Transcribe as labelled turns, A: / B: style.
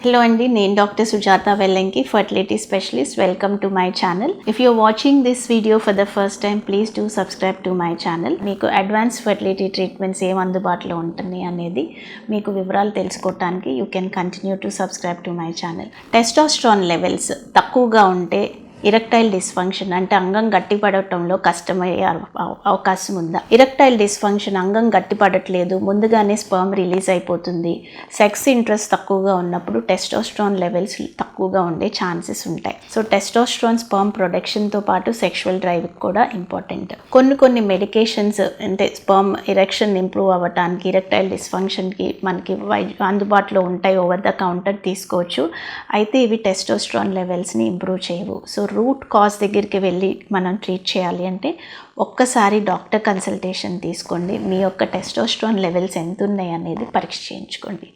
A: Hello అండి నేను doctor Sujatha Vellanki fertility specialist welcome to my channel if you're watching this video for the first time please do subscribe to my channel మీకు advance fertility treatments ఏం అందుబాటులో ఉంటుంది అనేది మీకు వివరాలు తెలుసుకోవటానికి you can continue to subscribe to my channel testosterone levels తక్కువగా ఉంటే ఇరక్టైల్ డిస్ఫంక్షన్ అంటే అంగం గట్టిపడటంలో కష్టమయ్యే అవ- అవకాశం ఉందా? ఇరక్టైల్ డిస్ఫంక్షన్ అంగం గట్టిపడట్లేదు ముందుగానే స్పర్మ్ రిలీజ్ అయిపోతుంది. సెక్స్ ఇంట్రెస్ట్ తక్కువగా ఉన్నప్పుడు టెస్టోస్ట్రాన్ లెవెల్స్ తక్కువగా ఉండే ఛాన్సెస్ ఉంటాయి. సో టెస్టోస్ట్రాన్ స్పర్మ్ ప్రొడక్షన్తో పాటు సెక్షువల్ డ్రైవ్ కూడా ఇంపార్టెంట్ కొన్ని కొన్ని మెడికేషన్స్ అంటే స్పర్మ్ ఇరెక్షన్ ఇంప్రూవ్ అవ్వటానికి ఇరక్టైల్ డిస్ఫంక్షన్కి మనకి వై అందుబాటులో ఉంటాయి ఓవర్ ద కౌంటర్ తీసుకోవచ్చు. అయితే ఇవి టెస్టోస్ట్రాన్ లెవెల్స్ని ఇంప్రూవ్ చేయవు. సో రూట్ కాజ్ దగ్గరికి వెళ్ళి మనం ట్రీట్ చేయాలి అంటే ఒక్కసారి డాక్టర్ కన్సల్టేషన్ తీసుకోండి. మీ యొక్క టెస్టోస్ట్రాన్ లెవెల్స్ ఎంత ఉన్నాయి అనేది పరీక్ష చేయించుకోండి.